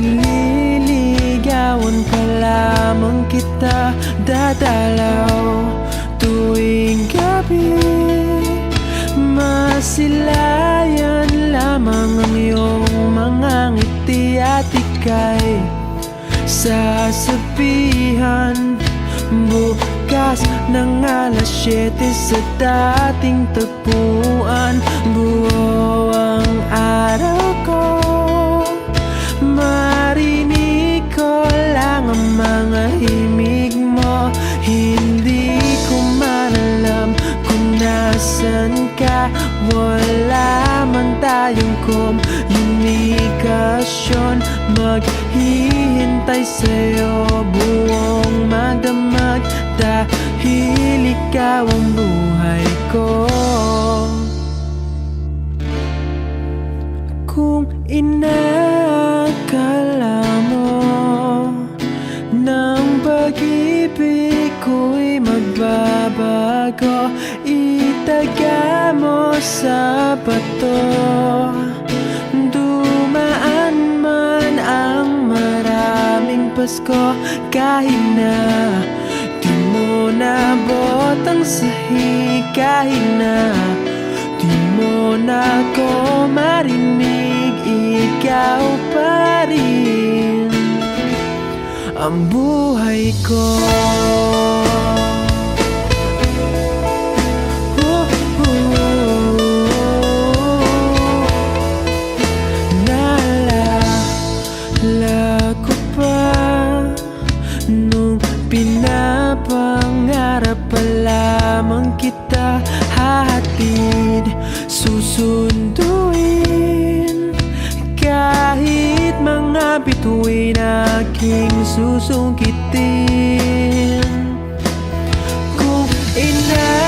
Nililigawan pa lamang kita Dadalaw tuwing gabi. Masilayan lamang ang iyong mga ngiti At ika'y. Sasabihan Bukas ng alas 7 sa dating tagpuan. Buo ang araw. Tayong komunikasyon Maghihintay sa'yo. Buong magdamag Dahil ikaw ang buhay ko. Kung inakala mo Nang pag-ibig ko'y magbabago Itaga mo sa bato Pasko Kahit na. Di mo nabot ang sahig Kahit na. Di mo na ako marinig Ikaw pa rin. Ang buhay ko lamang kita Hatid, susunduin. Kahit mga bituin aking susungkitin. Kung inakala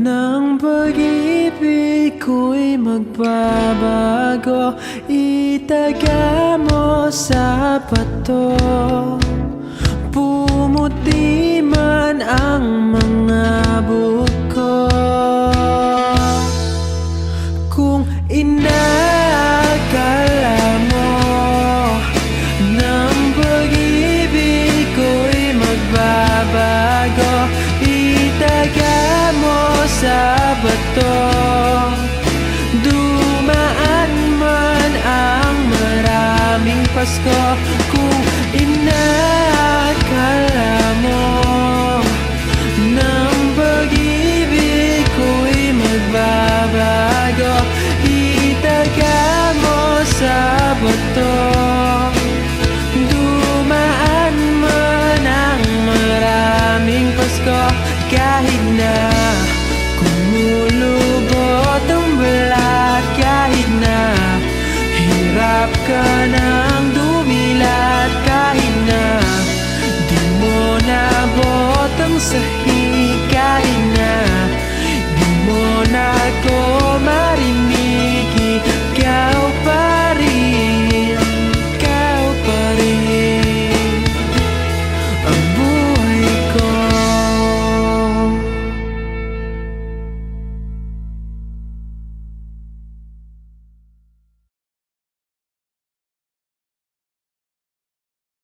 Nang pag-ibig ko'y magbabago Itaga mo sa bato mo sa